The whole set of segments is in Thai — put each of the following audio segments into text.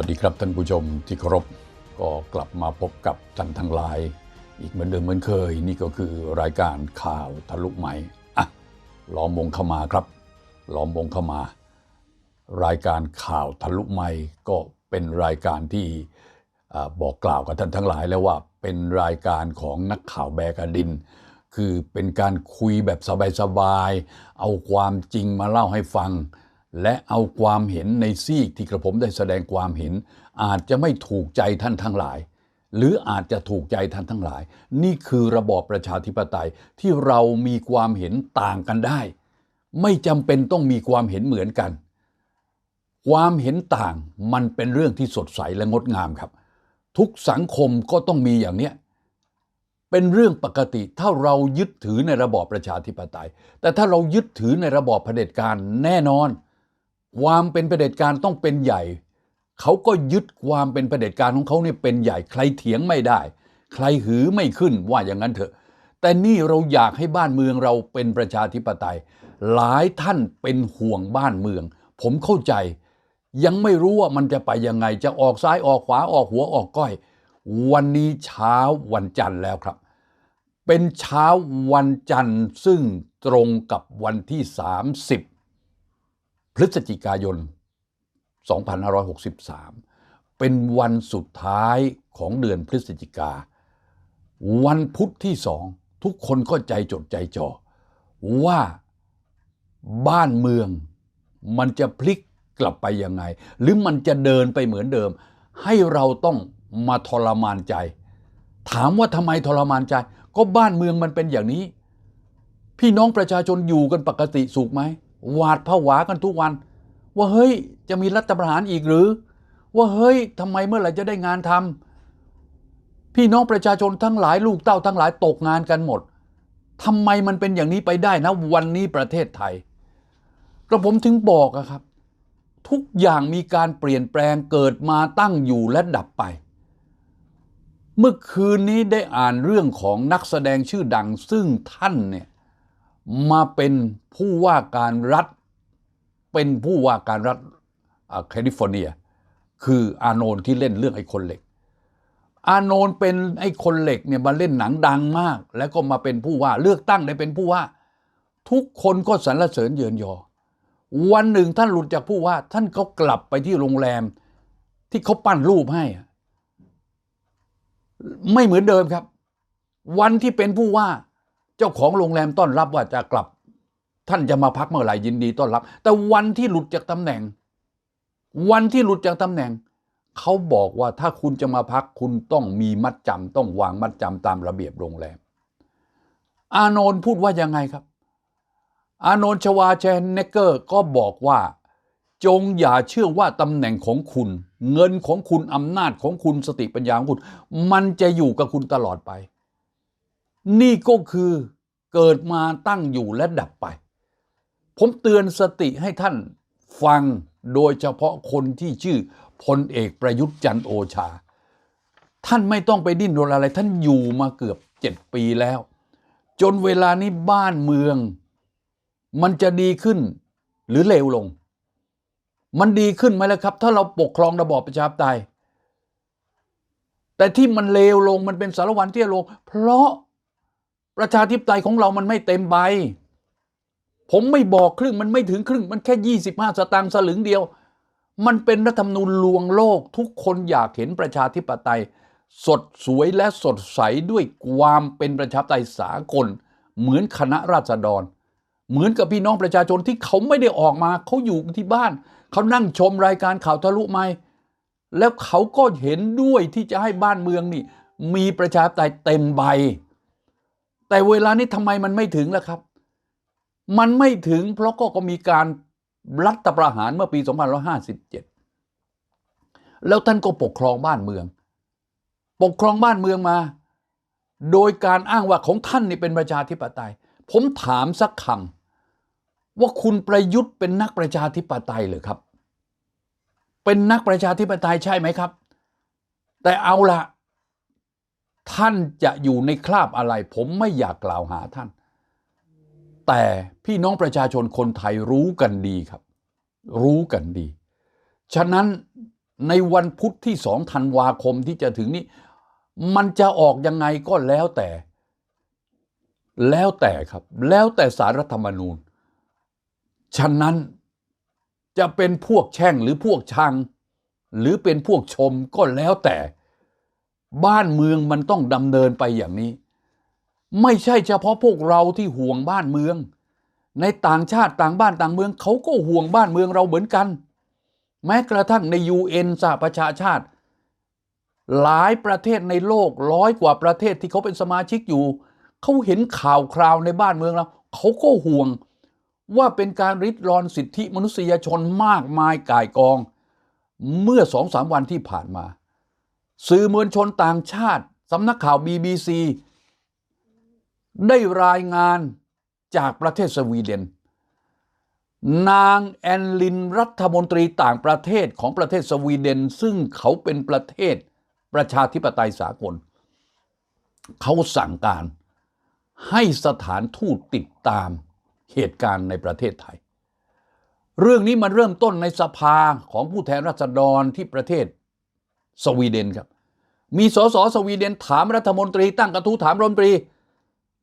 วัสดีครับท่านผู้ชมที่เคารพก็กลับมาพบกับท่านทั้งหลาย อีกเหมือนเดิมเหมือนเคย นี่ก็คือรายการข่าวทะลุใหม่อะล้อมวงเข้ามาครับล้อมวงเข้ามา รายการข่าวทะลุใหม่ก็เป็นรายการที่บอกกล่าวกับท่านทั้งหลาย แล้วว่าเป็นรายการของนักข่าวแบกดิน คือเป็นการคุยแบบสบายๆเอาความจริงมาเล่าให้ฟัง และเอาความเห็นในซีกที่กระผมได้แสดงความเห็น อาจจะไม่ถูกใจท่านทั้งหลาย หรืออาจจะถูกใจท่านทั้งหลาย นี่คือระบอบประชาธิปไตยที่เรามีความเห็นต่างกันได้ ไม่จำเป็นต้องมีความเห็นเหมือนกัน ความเห็นต่างมันเป็นเรื่องที่สดใสและงดงามครับ ทุกสังคมก็ต้องมีอย่างเนี้ยเป็นเรื่องปกติถ้าเรายึดถือในระบอบประชาธิปไตย แต่ถ้าเรายึดถือในระบอบเผด็จการแน่นอน ความเป็นประเผด็จการต้องเป็นใหญ่ เขาก็ยึดความเป็นประเผด็จการของเขาเนี่ยเป็นใหญ่ ใครเถียงไม่ได้ ใครหือไม่ขึ้นว่าอย่างนั้นเถอะ แต่นี่เราอยากให้บ้านเมืองเราเป็นประชาธิปไตย หลายท่านเป็นห่วงบ้านเมือง ผมเข้าใจ ยังไม่รู้ว่ามันจะไปยังไง จะออกซ้ายออกขวาออกหัวออกก้อย วันนี้เช้าวันจันทร์แล้วครับ เป็นเช้าวันจันทร์ซึ่งตรงกับวันที่ 30 พฤศจิกายน 2563 เป็นวันสุดท้ายของเดือนพฤศจิกา วันพุธที่สองทุกคนก็ใจจดใจจ่อว่าบ้านเมืองมันจะพลิกกลับไปยังไง หรือมันจะเดินไปเหมือนเดิม ให้เราต้องมาทรมานใจ ถามว่าทำไมทรมานใจ ก็บ้านเมืองมันเป็นอย่างนี้ พี่น้องประชาชนอยู่กันปกติสุขไหม หวาดผวากันทุกวัน ว่าเฮ้ยจะมีรัฐประหารอีกหรือ ว่าเฮ้ยทำไมเมื่อไหร่จะได้งานทำพี่น้องประชาชนทั้งหลายลูกเต้าทั้งหลายตกงานกันหมดทำไมมันเป็นอย่างนี้ไปได้นะวันนี้ประเทศไทยกระผมถึงบอกอะครับ ทุกอย่างมีการเปลี่ยนแปลงเกิดมาตั้งอยู่และดับไป เมื่อคืนนี้ได้อ่านเรื่องของนักแสดงชื่อดังซึ่งท่านเนี่ย มาเป็นผู้ว่าการรัฐ เป็นผู้ว่าการรัฐแคลิฟอร์เนีย คืออาโนนที่เล่นเรื่องไอ้คนเหล็ก อาโนนเป็นไอ้คนเหล็กเนี่ยมาเล่นหนังดังมาก แล้วก็มาเป็นผู้ว่าเลือกตั้งได้เป็นผู้ว่า ทุกคนก็สรรเสริญเยินยอ วันหนึ่งท่านหลุดจากผู้ว่า ท่านก็กลับไปที่โรงแรม ที่เขาปั้นรูปให้ ไม่เหมือนเดิมครับ วันที่เป็นผู้ว่า เจ้าของโรงแรมต้อนรับว่าจะกลับ ท่านจะมาพักเมื่อไหร่ยินดีต้อนรับ แต่วันที่หลุดจากตำแหน่ง วันที่หลุดจากตำแหน่งเขาบอกว่าถ้าคุณจะมาพักคุณต้องมีมัดจำต้องวางมัดจำตามระเบียบโรงแรม อาโนนพูดว่ายังไงครับ อาโนนชวาเชนเนเกอร์ก็บอกว่า จงอย่าเชื่อว่าตำแหน่งของคุณ เงินของคุณอำนาจของคุณสติปัญญาของคุณ มันจะอยู่กับคุณตลอดไป นี่ก็คือเกิดมาตั้งอยู่และดับไป ผมเตือนสติให้ท่านฟังโดยเฉพาะคนที่ชื่อพลเอกประยุทธ์จันโอชา ท่านไม่ต้องไปดิ้นรนอะไร ท่านอยู่มาเกือบเจ็ดปีแล้ว จนเวลานี้บ้านเมือง มันจะดีขึ้นหรือเลวลง มันดีขึ้นไหมล่ะครับ ถ้าเราปกครองระบอบประชาธิปไตยแต่ที่มันเลวลงมันเป็นสารวันเที่ยลง เพราะ ประชาธิปไตยของเรามันไม่เต็มใบ ผมไม่บอกครึ่งมันไม่ถึงครึ่ง มันแค่ยี่สิบห้าสตางค์สลึงเดียว มันเป็นรัฐธรรมนูญลวงโลก ทุกคนอยากเห็นประชาธิปไตย สดสวยและสดใสด้วยความเป็นประชาธิปไตยสากล เหมือนคณะราษฎร เหมือนกับพี่น้องประชาชนที่เขาไม่ได้ออกมาเขาอยู่ที่บ้าน เขานั่งชมรายการข่าวทะลุไม่แล้วเขาก็เห็นด้วยที่จะให้บ้านเมืองนี่ มีประชาธิปไตยเต็มใบ แต่เวลานี้ทำไมมันไม่ถึงล่ะครับ มันไม่ถึงเพราะก็ก็มีการรัฐประหารเมื่อปี2557 แล้วท่านก็ปกครองบ้านเมือง ปกครองบ้านเมืองมา โดยการอ้างว่าของท่านนี่เป็นประชาธิปไตย ผมถามสักคำว่าคุณประยุทธ์เป็นนักประชาธิปไตยหรือครับ เป็นนักประชาธิปไตยใช่ไหมครับ แต่เอาละ ท่านจะอยู่ในคราบอะไร ผมไม่อยากกล่าวหาท่าน แต่พี่น้องประชาชนคนไทยรู้กันดีครับ รู้กันดี ฉะนั้นในวันพุธที่สองธันวาคมที่จะถึงนี้ มันจะออกยังไงก็แล้วแต่ แล้วแต่ครับ แล้วแต่สารรัฐธรรมนูญ ฉะนั้นจะเป็นพวกแช่งหรือพวกชัง หรือเป็นพวกชมก็แล้วแต่ บ้านเมืองมันต้องดำเนินไปอย่างนี้ ไม่ใช่เฉพาะพวกเราที่ห่วงบ้านเมือง ในต่างชาติต่างบ้านต่างเมืองเขาก็ห่วงบ้านเมืองเราเหมือนกัน แม้กระทั่งใน UN สหประชาชาติ หลายประเทศในโลกร้อยกว่าประเทศที่เขาเป็นสมาชิกอยู่ เขาเห็นข่าวคราวในบ้านเมืองเราเขาก็ห่วงว่าเป็นการริดรอนสิทธิมนุษยชนมากมายก่ายกอง เมื่อสองสามวันที่ผ่านมา สื่อมวลชนต่างชาติสำนักข่าว BBC ได้รายงานจากประเทศสวีเดน นางแอนลินรัฐมนตรีต่างประเทศของประเทศสวีเดน ซึ่งเขาเป็นประเทศประชาธิปไตยสากล เขาสั่งการให้สถานทูตติดตามเหตุการณ์ในประเทศไทย เรื่องนี้มันเริ่มต้นในสภาของผู้แทนราษฎรที่ประเทศ สวีเดนครับ มีสสสวีเดนถามรัฐมนตรี ตั้งกระทู้ถามรัฐมนตรี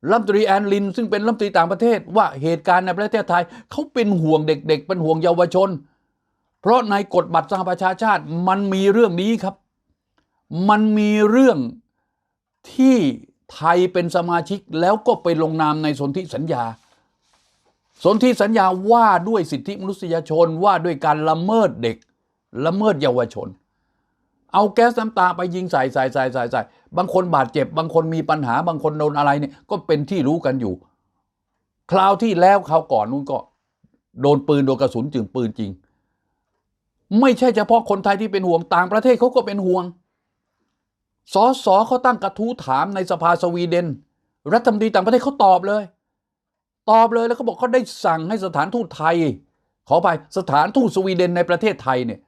รัฐมนตรีแอนลิน ซึ่งเป็นรัฐมนตรีต่างประเทศว่าเหตุการณ์ในประเทศไทยเขาเป็นห่วงเด็ก ๆ เป็นห่วงเยาวชน เพราะในกฎบัตรสหประชาชาติมันมีเรื่องนี้ครับ มันมีเรื่องที่ไทยเป็นสมาชิกแล้วก็ไปลงนามในสนธิสัญญา สนธิสัญญาว่าด้วยสิทธิมนุษยชนว่าด้วยการละเมิดเด็กละเมิดเยาวชน เอาแก๊สน้ำตาไปยิงใส่ใส่ใส่ใส่ใส่บางคนบาดเจ็บ บางคนมีปัญหา บางคนโดนอะไรเนี่ยก็เป็นที่รู้กันอยู่ คราวที่แล้วคราวก่อนนู้นก็ โดนปืนโดนกระสุนจึงปืนจริง ไม่ใช่เฉพาะคนไทยที่เป็นห่วงต่างประเทศเขาก็เป็นห่วงสอสอเขาตั้งกระทู้ถามในสภาสวีเดน รัฐมนตรีต่างประเทศเขาตอบเลย ตอบเลยแล้วเขาบอกเขาได้สั่งให้สถานทูตไทย ขอไปสถานทูตสวีเดนในประเทศไทยเนี่ย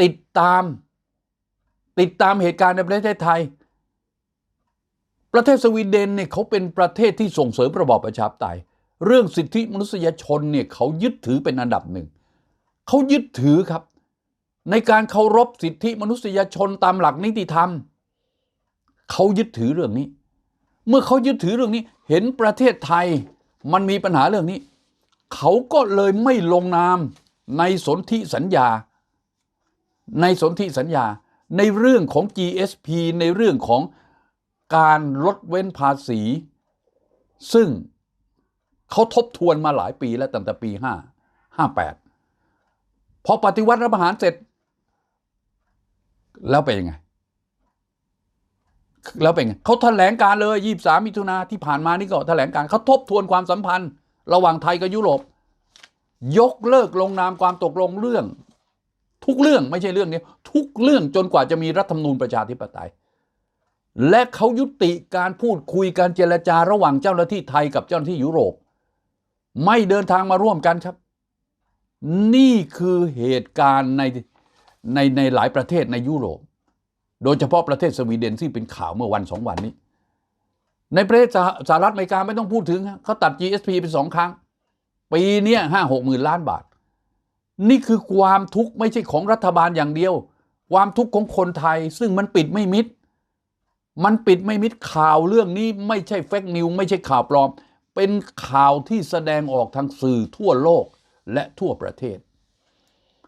ติดตาม ติดตามเหตุการณ์ในประเทศไทย ประเทศสวีเดนเนี่ยเขาเป็นประเทศที่ส่งเสริมระบอบประชาธิปไตย เรื่องสิทธิมนุษยชนเนี่ยเขายึดถือเป็นอันดับหนึ่งเขายึดถือครับ ในการเคารพสิทธิมนุษยชนตามหลักนิติธรรมเขายึดถือเรื่องนี้ เมื่อเขายึดถือเรื่องนี้ เห็นประเทศไทยมันมีปัญหาเรื่องนี้ เขาก็เลยไม่ลงนามในสนธิสัญญา ในสนธิสัญญา ในเรื่องของ GSP ในเรื่องของการลดเว้นภาษี ซึ่งเขาทบทวนมาหลายปีแล้วตั้งแต่ปี 5 58 พอปฏิวัติรัฐประหารเสร็จ แล้วเป็นยังไง แล้วเป็นไงเขาแถลงการเลย 23 มิถุนาที่ผ่านมานี่ก็แถลงการเขาทบทวนความสัมพันธ์ ระหว่างไทยกับยุโรป ยกเลิกลงนามความตกลงเรื่อง ทุกเรื่องไม่ใช่เรื่องนี้ ทุกเรื่องจนกว่าจะมีรัฐธรรมนูญประชาธิปไตย และเขายุติการพูดคุยการเจรจาระหว่างเจ้าหน้าที่ไทยกับเจ้าหน้าที่ยุโรป ไม่เดินทางมาร่วมกันครับ นี่คือเหตุการณ์ในในในหลายประเทศในยุโรป โดยเฉพาะประเทศสวีเดนที่เป็นข่าวเมื่อวันสองวันนี้ ในประเทศสหรัฐอเมริกาไม่ต้องพูดถึงเขาตัด GSP เป็นสองครั้ง ปีนี้ห้าหกหมื่นล้านบาท นี่คือความทุกข์ไม่ใช่ของรัฐบาลอย่างเดียว ความทุกข์ของคนไทยซึ่งมันปิดไม่มิด มันปิดไม่มิดข่าวเรื่องนี้ไม่ใช่เฟกนิวไม่ใช่ข่าวปลอม เป็นข่าวที่แสดงออกทางสื่อทั่วโลกและทั่วประเทศ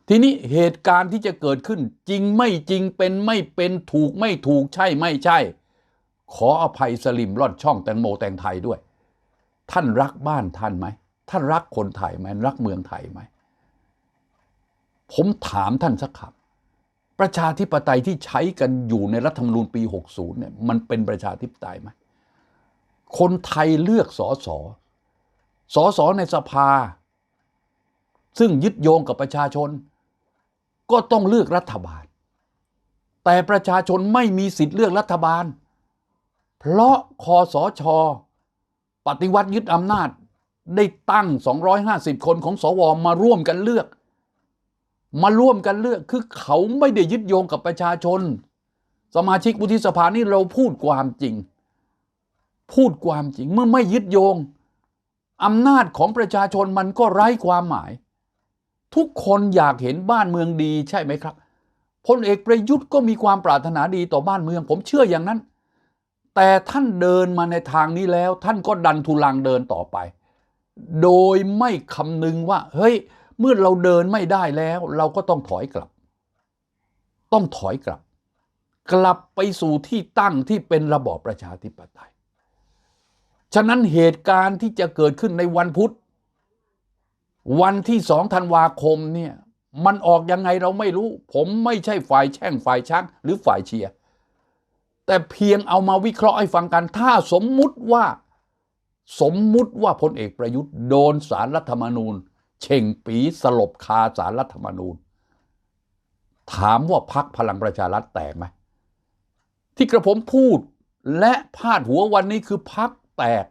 ทีนี้เหตุการณ์ที่จะเกิดขึ้นจริงไม่จริงเป็นไม่เป็นถูกไม่ถูกใช่ไม่ใช่ ขออภัยสลิมลอดช่องแตงโมแตงไทยด้วย ท่านรักบ้านท่านไหมท่านรักคนไทยไหมรักเมืองไทยไหมผมถามท่านสักคำ ประชาธิปไตยที่ใช้กันอยู่ในรัฐธรรมนูญปี 60เนี่ยมันเป็นประชาธิปไตยไหมคนไทยเลือกสอสอสอสอในสภา ซึ่งยึดโยงกับประชาชน ก็ต้องเลือกรัฐบาล แต่ประชาชนไม่มีสิทธิ์เลือกรัฐบาล เพราะคอสอชอปฏิวัติยึดอำนาจได้ตั้ง 250 คนของสวมาร่วมกันเลือก มาร่วมกันเลือกคือเขาไม่ได้ยึดโยงกับประชาชน สมาชิกวุฒิสภานี่เราพูดความจริง พูดความจริงเมื่อไม่ยึดโยงอำนาจของประชาชนมันก็ไร้ความหมาย ทุกคนอยากเห็นบ้านเมืองดีใช่ไหมครับพลเอกประยุทธ์ก็มีความปรารถนาดีต่อบ้านเมือง ผมเชื่ออย่างนั้น แต่ท่านเดินมาในทางนี้แล้ว ท่านก็ดันทุลังเดินต่อไป โดยไม่คำนึงว่า เฮ้ย เมื่อเราเดินไม่ได้แล้ว เราก็ต้องถอยกลับ ต้องถอยกลับ กลับไปสู่ที่ตั้งที่เป็นระบอบประชาธิปไตย ฉะนั้นเหตุการณ์ที่จะเกิดขึ้นในวันพุธ วันที่สองธันวาคมเนี่ยมันออกยังไงเราไม่รู้ ผมไม่ใช่ฝ่ายแช่งฝ่ายชักหรือฝ่ายเชียร์แต่เพียงเอามาวิเคราะห์ให้ฟังกัน ถ้าสมมุติว่า สมมุติว่าพลเอกประยุทธ์โดนสารรัฐธรรมนูญ เช่งปีสลบคาสารรัฐธรรมนูญ ถามว่าพักพลังประชารัฐแตกไหมที่กระผมพูดและพาดหัววันนี้คือพักแตก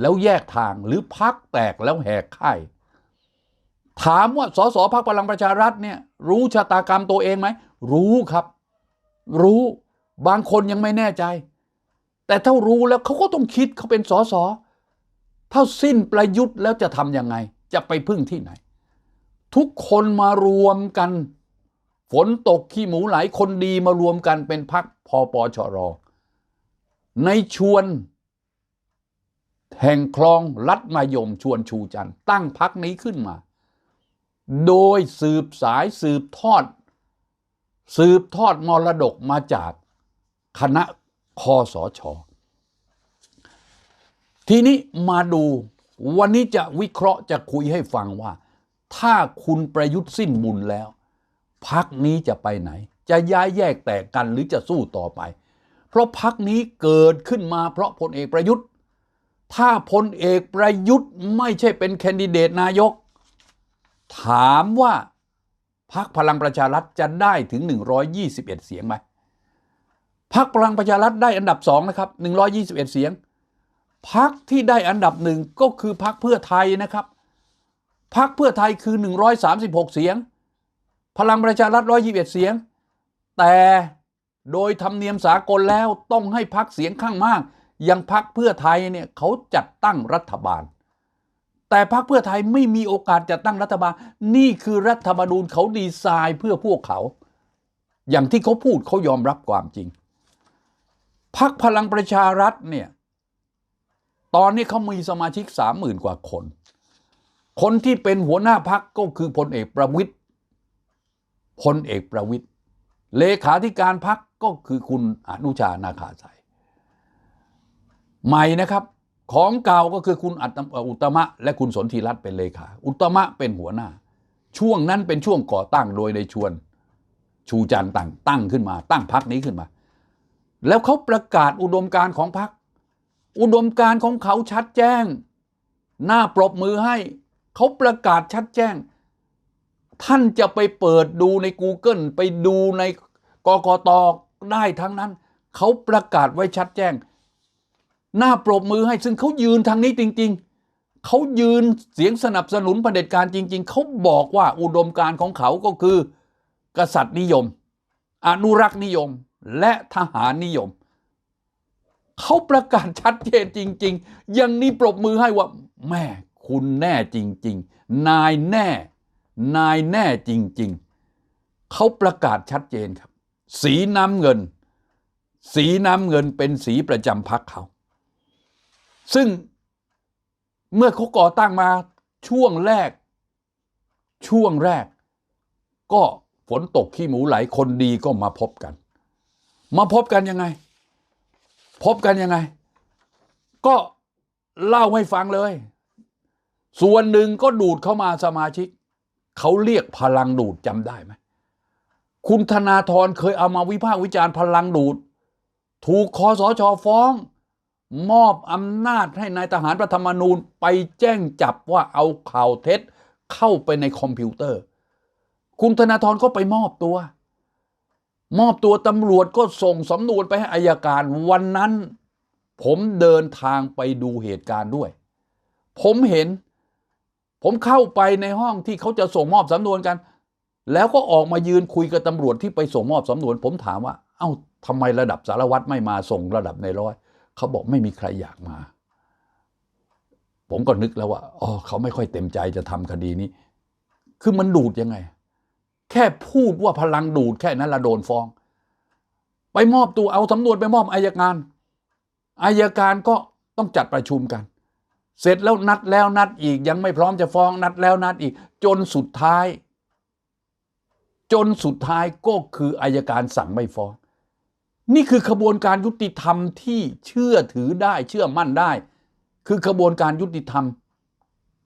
แล้วแยกทางหรือพักแตกแล้วแหกค่ายถามว่าสสพักพลังประชารัฐเนี่ย รู้ชะตากรรมตัวเองไหม รู้ครับ รู้บางคนยังไม่แน่ใจ แต่ถ้ารู้แล้วเขาก็ต้องคิดเขาเป็นสสถ้าสิ้นประยุทธ์แล้วจะทำยังไง จะไปพึ่งที่ไหน ทุกคนมารวมกัน ฝนตกขี้หมูไหลคนดีมารวมกันเป็นพักพอปชรอ ในชวนแห่งคลองลัดมายมชวนชูจันตั้งพักนี้ขึ้นมา โดยสืบสายสืบทอด สืบทอดมรดกมาจากคณะคอสชทีนี้มาดู วันนี้จะวิเคราะห์จะคุยให้ฟังว่า ถ้าคุณประยุทธ์สิ้นบุญแล้วพักนี้จะไปไหน จะย้ายแยกแตกกันหรือจะสู้ต่อไป เพราะพักนี้เกิดขึ้นมาเพราะพลเอกประยุทธ์ ถ้าพลเอกประยุทธ์ไม่ใช่เป็นแคนดิเดตนายก ถามว่าพักพลังประชารัฐจะได้ถึง 121 เสียงไหมพักพลังประชารัฐได้อันดับสองนะครับ 121 เสียง พักที่ได้อันดับหนึ่งก็คือพักเพื่อไทยนะครับ พักเพื่อไทยคือ 136 เสียง พลังประชารัฐ121 เสียง แต่โดยธรรมเนียมสากลแล้วต้องให้พักเสียงข้างมากอย่างพักเพื่อไทยเนี่ยเขาจัดตั้งรัฐบาล แต่พักเพื่อไทยไม่มีโอกาสจัดตั้งรัฐบาล นี่คือรัฐธรรมนูญเขาดีไซน์เพื่อพวกเขา อย่างที่เขาพูดเขายอมรับความจริงพักพลังประชารัฐเนี่ย ตอนนี้เขามีสมาชิกสามหมื่นกว่าคน คนที่เป็นหัวหน้าพักก็คือพลเอกประวิตยพลเอกประวิตยเลขาธิการพักก็คือคุณอนุชานาคาสใหม่นะครับของเก่าก็คือคุณอุตมะ และคุณสนธิรัตน์เป็นเลขา อุตมะเป็นหัวหน้า ช่วงนั้นเป็นช่วงก่อตั้งโดยในชวนชูจันตั้งตั้งขึ้นมา ตั้งพักนี้ขึ้นมา แล้วเขาประกาศอุดมการของพัก อุดมการของเขาชัดแจ้ง หน้าปรบมือให้ เขาประกาศชัดแจ้ง ท่านจะไปเปิดดูใน Google ไปดูในกกตได้ทั้งนั้น เขาประกาศไว้ชัดแจ้ง หน้าปรบมือให้ซึ่งเขายืนทางนี้จริง ๆเขายืนเสียงสนับสนุนเผด็จการจริง ๆ เขาบอกว่าอุดมการของเขาก็คือ กษัตริย์นิยม อนุรักษ์นิยม และทหารนิยม เขาประกาศชัดเจนจริง ๆ อย่างนี้ปรบมือให้ว่า แม่คุณแน่จริง ๆ นายแน่ นายแน่จริง ๆ เขาประกาศชัดเจนครับ สีน้ำเงิน สีน้ำเงินเป็นสีประจำพักเขา ซึ่งเมื่อเขาก่อตั้งมาช่วงแรก ช่วงแรก ก็ฝนตกขี้หมูไหลคนดีก็มาพบกัน มาพบกันยังไง พบกันยังไง ก็เล่าให้ฟังเลย ส่วนหนึ่งก็ดูดเข้ามาสมาชิก เขาเรียกพลังดูดจำได้ไหม คุณธนาธรเคยเอามาวิพากษ์วิจารณ์พลังดูด ถูกคอสชฟ้อง มอบอำนาจให้นายทหารประธรรมนูญไปแจ้งจับว่าเอาข่าวเท็จเข้าไปในคอมพิวเตอร์ คุณธนาธรก็ไปมอบตัว มอบตัวตำรวจก็ส่งสำนวนไปให้อายการวันนั้น ผมเดินทางไปดูเหตุการณ์ด้วย ผมเห็น ผมเข้าไปในห้องที่เขาจะส่งมอบสำนวนกัน แล้วก็ออกมายืนคุยกับตำรวจที่ไปส่งมอบสำนวน ผมถามว่า เอ้าทำไมระดับสารวัตรไม่มาส่งระดับในร้อย เขาบอกไม่มีใครอยากมา ผมก็นึกแล้วว่าอ๋อเขาไม่ค่อยเต็มใจจะทำคดีนี้ คือมันดูดยังไง แค่พูดว่าพลังดูดแค่นั้นละโดนฟ้อง ไปมอบตัวเอาสำนวนไปมอบอายการอายการก็ต้องจัดประชุมกัน เสร็จแล้วนัดแล้วนัดอีกยังไม่พร้อมจะฟ้องนัดแล้วนัดอีก จนสุดท้าย จนสุดท้ายก็คืออายการสั่งไม่ฟ้อง นี่คือขบวนการยุติธรรมที่เชื่อถือได้เชื่อมั่นได้ คือขบวนการยุติธรรม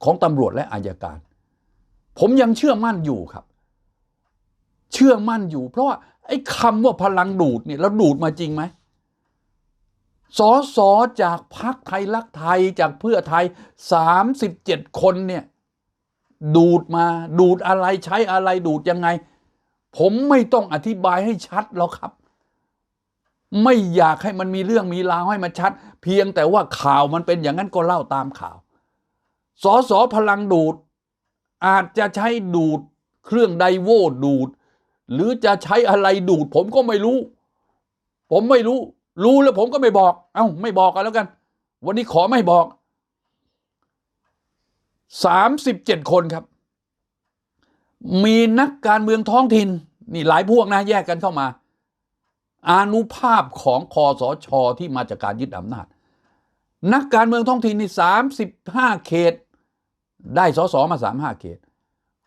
ของตำรวจและอายการ ผมยังเชื่อมั่นอยู่ครับ เชื่อมั่นอยู่ เพราะว่าไอ้คำว่าพลังดูดเนี่ยแล้วดูดมาจริงไหมสอสอจากพักไทยรักไทยจากเพื่อไทยสามสิบเจ็ดคนเนี่ย ดูดมาดูดอะไรใช้อะไรดูดยังไง ผมไม่ต้องอธิบายให้ชัดหรอกครับ ไม่อยากให้มันมีเรื่องมีราวให้มันชัด เพียงแต่ว่าข่าวมันเป็นอย่างนั้นก็เล่าตามข่าวสอสอพลังดูด อาจจะใช้ดูด เครื่องไดโวดูด หรือจะใช้อะไรดูดผมก็ไม่รู้ ผมไม่รู้ รู้แล้วผมก็ไม่บอก เอ้าไม่บอกกันแล้วกัน วันนี้ขอไม่บอกสามสิบเจ็ดคนครับ มีนักการเมืองท้องถิ่นนี่หลายพวกนะแยกกันเข้ามาอานุภาพของคอสชที่มาจากการยึดอำนาจ นักการเมืองท้องถิ่นนี่สามสิบห้าเขต ได้สสมาสามห้าเขต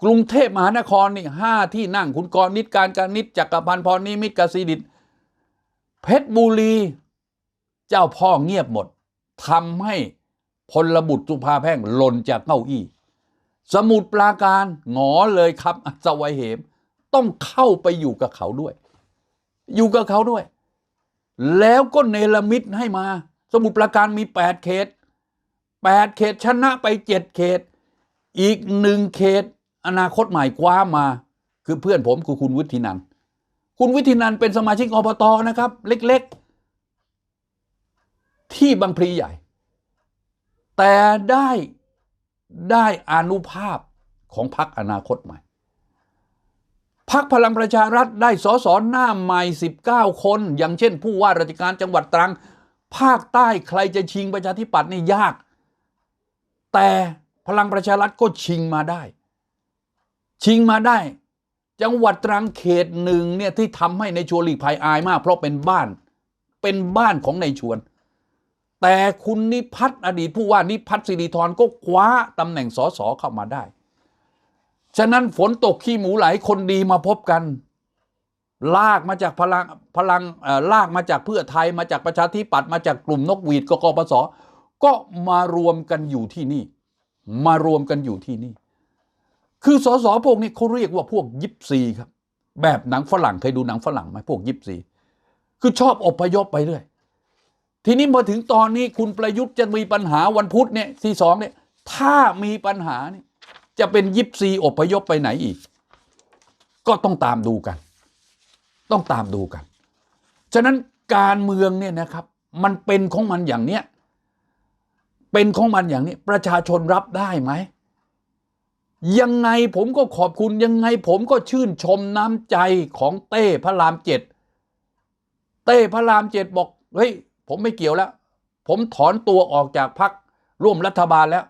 กรุงเทพมหานครนี่ห้าที่นั่งคุณกรณ์นิดการการนิดจักรพันธ์พรนิมิตกสิดิตเพชรบุรี เจ้าพ่อเงียบหมดทำให้พลบุตรสุภาแพ่งหล่นจากเก้าอี้ สมุดปราการหงอเลยครับอัศวัยเหม ต้องเข้าไปอยู่กับเขาด้วย อยู่กับเขาด้วย แล้วก็เนรมิตให้มา สมุดปราการมีแปดเขตแปดเขตชนะไปเจ็ดเขต อีกหนึ่งเขต อนาคตใหม่คว้ามา คือเพื่อนผมคือคุณวิทินัน คุณวิทินันเป็นสมาชิกอบตนะครับ เล็กๆ ที่บางพลีใหญ่ แต่ได้ได้อนุภาพของพรรคอนาคตใหม่พักพลังประชารัฐได้สสหน้าใหม่ 19 คน อย่างเช่น ผู้ว่าราชการจังหวัดตรัง ภาคใต้ใครจะชิงประชาธิปัตย์นี่ยาก แต่พลังประชารัฐก็ชิงมาได้ ชิงมาได้ จังหวัดตรังเขตหนึ่งเนี่ยที่ทำให้ในชวนหลีกภัยอายมาก เพราะเป็นบ้านเป็นบ้านของในชวน แต่คุณนิพัฒน์อดีตผู้ว่านิพัฒน์สิริธรก็คว้าตำแหน่งสสเข้ามาได้ ฉะนั้นฝนตกขี้หมูไหลคนดีมาพบกัน ลากมาจากพลังพลังลากมาจากเพื่อไทยมาจากประชาธิปัตย์มาจากกลุ่มนกหวีดกกปสก็มารวมกันอยู่ที่นี่ มารวมกันอยู่ที่นี่ คือสสพวกนี้เขาเรียกว่าพวกยิปซีครับ แบบหนังฝรั่งเคยดูหนังฝรั่งไหมพวกยิปซี คือชอบอพยพไปเรื่อย ทีนี้มาถึงตอนนี้คุณประยุทธ์จะมีปัญหาวันพุธเนี่ยที่สองเนี่ย ถ้ามีปัญหาเนี่ยจะเป็นยิปซีอพยพไปไหนอีก ก็ต้องตามดูกัน ต้องตามดูกัน ฉะนั้นการเมืองเนี่ยนะครับ มันเป็นของมันอย่างเนี้ยเป็นของมันอย่างนี้ประชาชนรับได้ไหม ยังไงผมก็ขอบคุณยังไงผมก็ชื่นชมน้ำใจของเต้พระรามเจ็ดเต้พระรามเจ็ดบอกเฮ้ยผมไม่เกี่ยวแล้ว ผมถอนตัวออกจากพักร่วมรัฐบาลแล้ว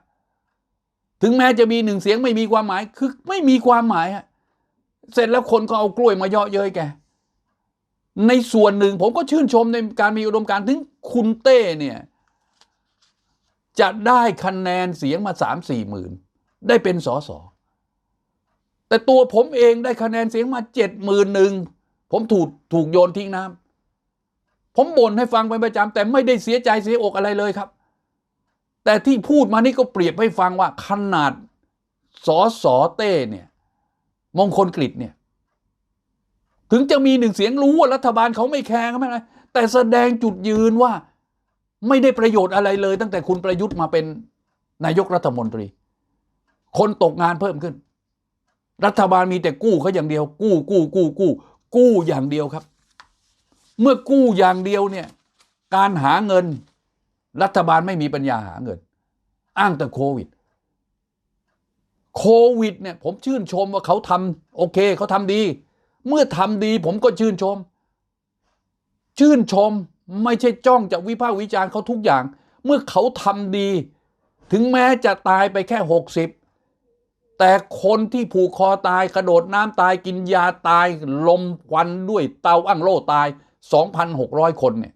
ถึงแม้จะมีหนึ่งเสียงไม่มีความหมายคือไม่มีความหมายเสร็จแล้วคนก็เอากล้วยมาเยาะเย้ยแกในส่วนหนึ่งผมก็ชื่นชมในการมีอุดมการถึงคุณเต้เนี่ย จะได้คะแนนเสียงมาสามสี่หมื่น ได้เป็นสอสอแต่ตัวผมเองได้คะแนนเสียงมาเจ็ดหมื่นหนึ่งผมถูกถูกโยนทิ้งน้ำผมบ่นให้ฟังเป็นประจำแต่ไม่ได้เสียใจเสียอกอะไรเลยครับ แต่ที่พูดมานี่ก็เปรียบให้ฟังว่าขนาดสอสอเต้เนี่ย มงคลกฤษเนี่ย ถึงจะมีหนึ่งเสียงรู้ว่ารัฐบาลเขาไม่แคร์ก็ไม่ไรแต่แสดงจุดยืนว่าไม่ได้ประโยชน์อะไรเลย ตั้งแต่คุณประยุทธ์มาเป็นนายกรัฐมนตรี คนตกงานเพิ่มขึ้น รัฐบาลมีแต่กู้เขาอย่างเดียว กู้กู้กู้กู้ กู้อย่างเดียวครับ เมื่อกู้อย่างเดียวเนี่ย การหาเงิน รัฐบาลไม่มีปัญญาหาเงิน อ้างแต่โควิดโควิดเนี่ยผมชื่นชมว่าเขาทำโอเคเขาทำดี เมื่อทำดีผมก็ชื่นชม ชื่นชมไม่ใช่จ้องจะวิพากษ์วิจารณ์เขาทุกอย่าง เมื่อเขาทำดี ถึงแม้จะตายไปแค่หกสิบ แต่คนที่ผูกคอตายกระโดดน้ำตายกินยาตาย ลมควันด้วยเตาอั้งโล่ตาย 2,600 คนเนี่ย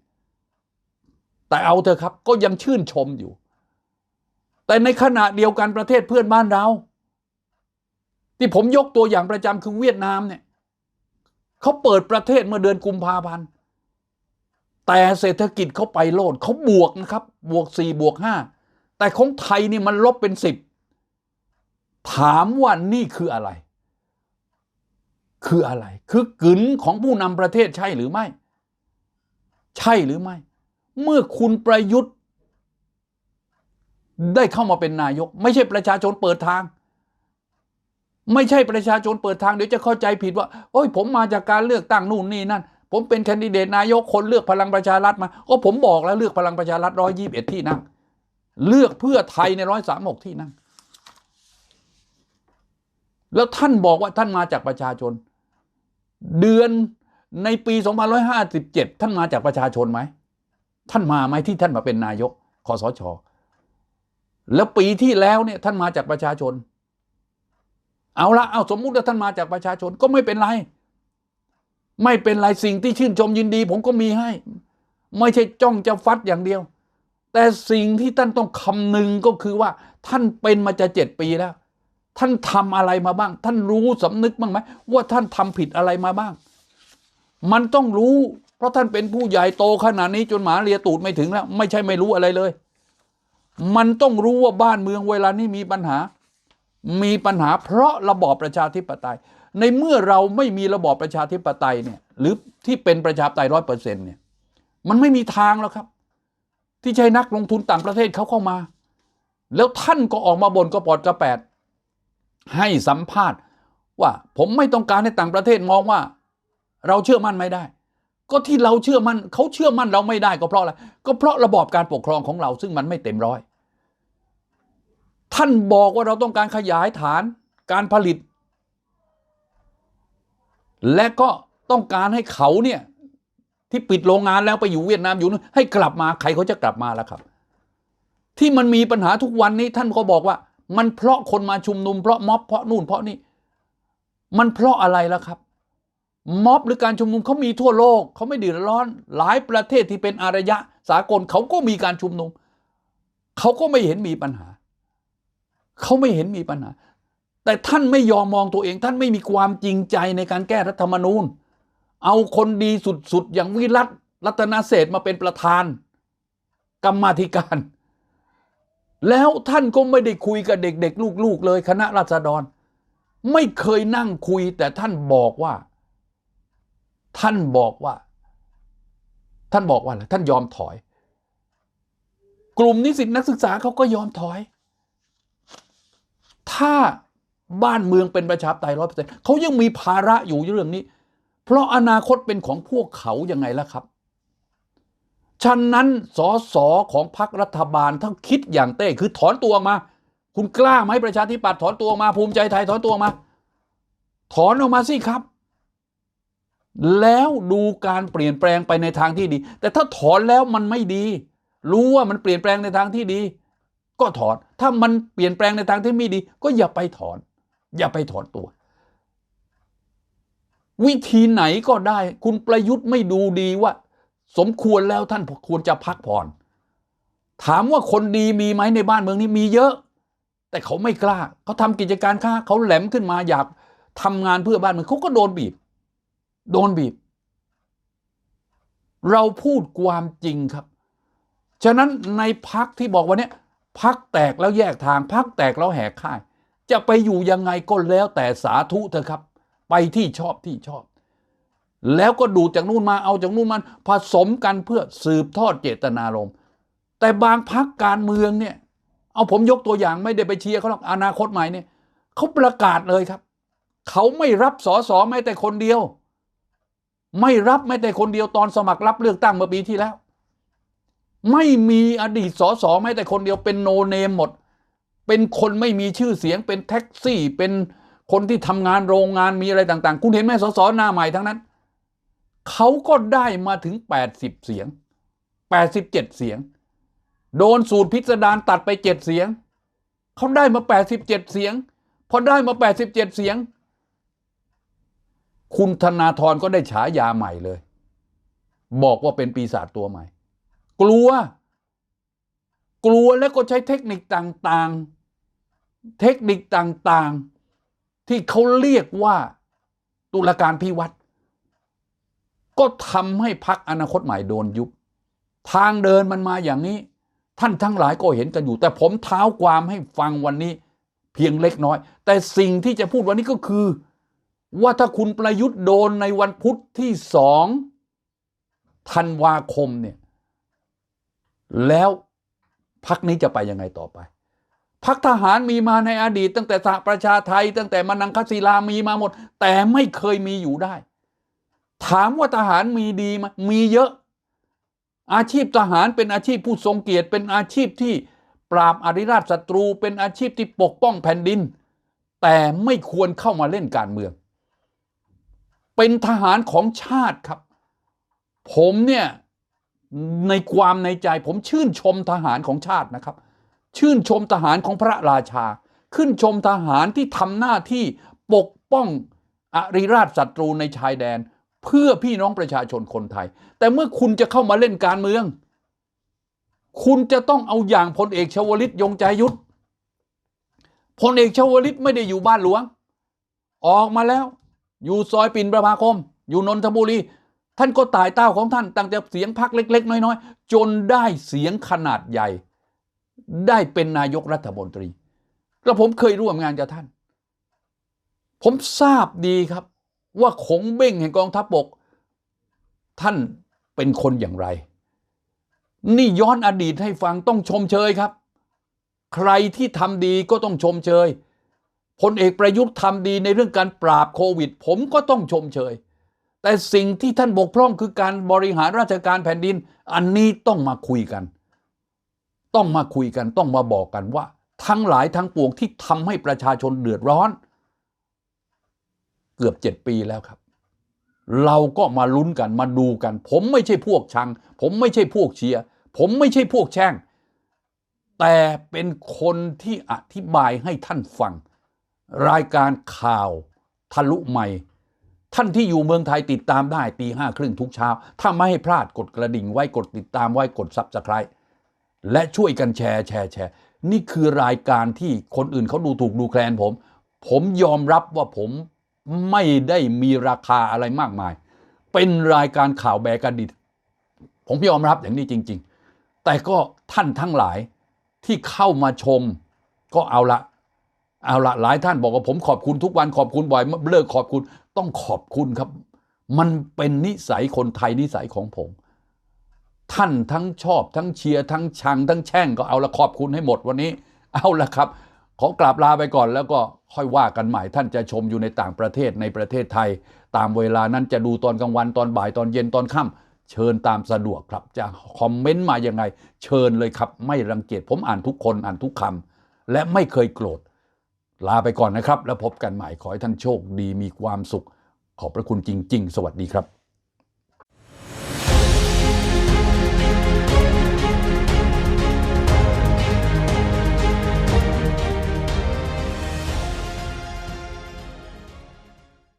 แต่เอาเถอะครับก็ยังชื่นชมอยู่ แต่ในขณะเดียวกันประเทศเพื่อนบ้านเรา ที่ผมยกตัวอย่างประจำคือเวียดนามเนี่ยเขาเปิดประเทศเมื่อเดือนกุมภาพันธ์แต่เศรษฐกิจเขาไปโลดเขาบวกนะครับ บวกสี่บวกห้าแต่ของไทยนี่มันลบเป็นสิบ ถามว่านี่คืออะไร คืออะไร คือกึนของผู้นำประเทศใช่หรือไม่ ใช่หรือไม่ เมื่อคุณประยุทธ์ ได้เข้ามาเป็นนายก ไม่ใช่ประชาชนเปิดทาง ไม่ใช่ประชาชนเปิดทางเดี๋ยวจะเข้าใจผิดว่า โอ้ยผมมาจากการเลือกตั้งนู่นนี่นั่นผมเป็นแคนดิเดตนายกคนเลือกพลังประชารัฐมา ก็ผมบอกแล้วเลือกพลังประชารัฐร้อยยี่สิบเอ็ดที่นั่ง เลือกเพื่อไทยในร้อยสามหกที่นั่ง แล้วท่านบอกว่าท่านมาจากประชาชน เดือนในปี2557 ท่านมาจากประชาชนไหม ท่านมาไหมที่ท่านมาเป็นนายกคอสช แล้วปีที่แล้วเนี่ยท่านมาจากประชาชน เอาละเอาสมมุติว่าท่านมาจากประชาชนก็ไม่เป็นไร ไม่เป็นไรสิ่งที่ชื่นชมยินดี ผมก็มีให้ ไม่ใช่จ้องจะฟัดอย่างเดียว แต่สิ่งที่ท่านต้องคำนึงก็คือว่า ท่านเป็นมาจะเจ็ดปีแล้ว ท่านทำอะไรมาบ้าง ท่านรู้สำนึกบ้างไหมว่าท่านทำผิดอะไรมาบ้าง มันต้องรู้ เพราะท่านเป็นผู้ใหญ่โตขนาดนี้จนหมาเลียตูดไม่ถึงแล้ว ไม่ใช่ไม่รู้อะไรเลย มันต้องรู้ว่าบ้านเมืองเวลานี้มีปัญหา มีปัญหา เพราะระบอบประชาธิปไตย ในเมื่อเราไม่มีระบอบประชาธิปไตยเนี่ย หรือที่เป็นประชาธิปไตยร้อยเปอร์เซ็นต์เนี่ย มันไม่มีทางแล้วครับ ที่ใช้นักลงทุนต่างประเทศเขาเข้ามา แล้วท่านก็ออกมาบนกระปอดกระแปด ให้สัมภาษณ์ว่าผมไม่ต้องการให้ต่างประเทศมองว่า เราเชื่อมั่นไม่ได้ ก็ที่เราเชื่อมั่นเขาเชื่อมั่นเราไม่ได้ก็เพราะอะไรก็เพราะระบอบการปกครองของเราซึ่งมันไม่เต็มร้อย ท่านบอกว่าเราต้องการขยายฐานการผลิต และก็ต้องการให้เขาเนี่ยที่ปิดโรงงานแล้วไปอยู่เวียดนามอยู่นู่นให้กลับมาใครเขาจะกลับมาแล้วครับ ที่มันมีปัญหาทุกวันนี้ท่านก็บอกว่า มันเพราะคนมาชุมนุมเพราะม็อบเพราะนู่นเพราะนี่มันเพราะอะไรล่ะครับ ม็อบหรือการชุมนุมเขามีทั่วโลกเขาไม่เดือดร้อน หลายประเทศที่เป็นอารยะสากลเขาก็มีการชุมนุมเขาก็ไม่เห็นมีปัญหาเขาไม่เห็นมีปัญหา แต่ท่านไม่ยอมมองตัวเอง ท่านไม่มีความจริงใจในการแก้รัฐธรรมนูญ เอาคนดีสุดๆ อย่างวิรัตรัตนเศรษมาเป็นประธาน กรรมาธิการ แล้วท่านก็ไม่ได้คุยกับเด็กๆ ลูกๆ เลย คณะราษฎร ไม่เคยนั่งคุย แต่ท่านบอกว่า ท่านบอกว่า ท่านบอกว่าอะไรท่านยอมถอย กลุ่มนิสิตนักศึกษาเขาก็ยอมถอย ถ้าบ้านเมืองเป็นประชาธิปไตยร้อยเปอร์เซ็นต์เขายังมีภาระอยู่เรื่องนี้ เพราะอนาคตเป็นของพวกเขายังไงล่ะครับ ฉะนั้นสอสอของพรรครัฐบาลถ้าคิดอย่างเต้คือถอนตัวออกมา คุณกล้าไหมประชาธิปัตย์ถอนตัวออกมาภูมิใจไทยถอนตัวออกมา ถอนออกมาสิครับ แล้วดูการเปลี่ยนแปลงไปในทางที่ดี แต่ถ้าถอนแล้วมันไม่ดี รู้ว่ามันเปลี่ยนแปลงในทางที่ดี ก็ถอนถ้ามันเปลี่ยนแปลงในทางที่ไม่ดี ก็อย่าไปถอน อย่าไปถอนตัววิธีไหนก็ได้ คุณประยุทธ์ไม่ดูดีว่า สมควรแล้วท่านควรจะพักผ่อน ถามว่าคนดีมีไหมในบ้านเมืองนี้มีเยอะ แต่เขาไม่กล้าเขาทำกิจการค้าเขาแหลมขึ้นมาอยากทำงานเพื่อบ้านเมืองเขาก็โดนบีบ โดนบีบ เราพูดความจริงครับ ฉะนั้นในพักที่บอกว่าเนี้พักแตกแล้วแยกทางพักแตกแล้วแหกค่าย จะไปอยู่ยังไงก็แล้วแต่สาธุเถอะครับ ไปที่ชอบที่ชอบ แล้วก็ดูจากนู่นมาเอาจากนู่นมันผสมกันเพื่อสืบทอดเจตนารมณ์แต่บางพักการเมืองเนี่ย เอาผมยกตัวอย่างไม่ได้ไปเชียร์เขาหรอกอนาคตใหม่เนี่ยเขาประกาศเลยครับ เขาไม่รับสอสอแม้แต่คนเดียว ไม่รับแม้แต่คนเดียวตอนสมัครรับเลือกตั้งเมื่อปีที่แล้ว ไม่มีอดีตสอสอแม้แต่คนเดียวเป็นโนเนมหมด เป็นคนไม่มีชื่อเสียงเป็นแท็กซี่ เป็นคนที่ทำงานโรงงานมีอะไรต่าง ๆ คุณเห็นไหมสอสอหน้าใหม่ทั้งนั้น เขาก็ได้มาถึง 80 เสียง 87 เสียง โดนสูตรพิสดารตัดไป 7 เสียง เขาได้มา 87 เสียง พอได้มา 87 เสียง คุณธนาธรก็ได้ฉายาใหม่เลย บอกว่าเป็นปีศาจตัวใหม่ กลัว กลัวแล้วก็ใช้เทคนิคต่างๆ เทคนิคต่างๆ ที่เขาเรียกว่าตุลาการพิวัตร ก็ทำให้พักอนาคตใหม่โดนยุบ ทางเดินมันมาอย่างนี้ ท่านทั้งหลายก็เห็นกันอยู่ แต่ผมเท้าความให้ฟังวันนี้เพียงเล็กน้อย แต่สิ่งที่จะพูดวันนี้ก็คือ ว่าถ้าคุณประยุทธ์โดนในวันพุธที่สองธันวาคมเนี่ย แล้วพักนี้จะไปยังไงต่อไปพักทหารมีมาในอดีต ตั้งแต่สหประชาไทย ตั้งแต่มานังคศิลามีมาหมด แต่ไม่เคยมีอยู่ได้ ถามว่าทหารมีดีไหมมีเยอะ อาชีพทหารเป็นอาชีพผู้ทรงเกียรติ เป็นอาชีพที่ปราบอริราชศัตรู เป็นอาชีพที่ปกป้องแผ่นดิน แต่ไม่ควรเข้ามาเล่นการเมือง เป็นทหารของชาติครับ ผมเนี่ยในความในใจผมชื่นชมทหารของชาตินะครับ ชื่นชมทหารของพระราชา ขึ้นชมทหารที่ทำหน้าที่ปกป้องอริราชศัตรูในชายแดน เพื่อพี่น้องประชาชนคนไทย แต่เมื่อคุณจะเข้ามาเล่นการเมือง คุณจะต้องเอาอย่างพลเอกชวลิตยงใจยุทธพลเอกชวลิตไม่ได้อยู่บ้านหลวง ออกมาแล้ว อยู่ซอยปิ่นประภาคม อยู่นนทบุรี ท่านก็ตายเต้าของท่านตั้งแต่เสียงพักเล็ก ๆ น้อยๆ จนได้เสียงขนาดใหญ่ ได้เป็นนายกรัฐมนตรี แล้วผมเคยร่วมงานกับท่าน ผมทราบดีครับ ว่าขงเบ้งแห่งกองทัพบก ท่านเป็นคนอย่างไร นี่ย้อนอดีตให้ฟังต้องชมเชยครับ ใครที่ทำดีก็ต้องชมเชยพลเอกประยุทธ์ทำดีในเรื่องการปราบโควิด ผมก็ต้องชมเชย แต่สิ่งที่ท่านบกพร่องคือการบริหารราชการแผ่นดิน อันนี้ต้องมาคุยกัน ต้องมาคุยกันต้องมาบอกกันว่า ทั้งหลายทั้งปวงที่ทำให้ประชาชนเดือดร้อน เกือบเจ็ดปีแล้วครับ เราก็มาลุ้นกันมาดูกัน ผมไม่ใช่พวกชัง ผมไม่ใช่พวกเชียร์ผมไม่ใช่พวกแช่ง แต่เป็นคนที่อธิบายให้ท่านฟัง รายการข่าวทะลุใหม่ท่านที่อยู่เมืองไทยติดตามได้ตีห้าครึ่งทุกเช้า ถ้าไม่ให้พลาดกดกระดิ่งไว้กดติดตามไว้กดซับสไคร b ์และช่วยกันแชร์แชร์แชร์ นี่คือรายการที่คนอื่นเขาดูถูกดูแคลนผม ผมยอมรับว่าผม ไม่ได้มีราคาอะไรมากมาย เป็นรายการข่าวแบกระดิษผมยอมรับอย่างนี้จริง ๆ แต่ก็ท่านทั้งหลายที่เข้ามาชมก็เอาละเอาละหลายท่านบอกว่าผมขอบคุณทุกวันขอบคุณบ่อยเลิกขอบคุณต้องขอบคุณครับ มันเป็นนิสัยคนไทยนิสัยของผม ท่านทั้งชอบทั้งเชียร์ทั้งชังทั้งแช่งก็เอาละขอบคุณให้หมดวันนี้ เอาละครับ ขอกราบลาไปก่อนแล้วก็ค่อยว่ากันใหม่ท่านจะชมอยู่ในต่างประเทศในประเทศไทย ตามเวลานั้นจะดูตอนกลางวันตอนบ่ายตอนเย็นตอนค่ำเชิญตามสะดวกครับ จะคอมเมนต์มายังไง เชิญเลยครับ ไม่รังเกียจผมอ่านทุกคนอ่านทุกคำและไม่เคยโกรธ ลาไปก่อนนะครับ แล้วพบกันใหม่ขอให้ท่านโชคดีมีความสุข ขอบพระคุณจริง ๆ สวัสดีครับ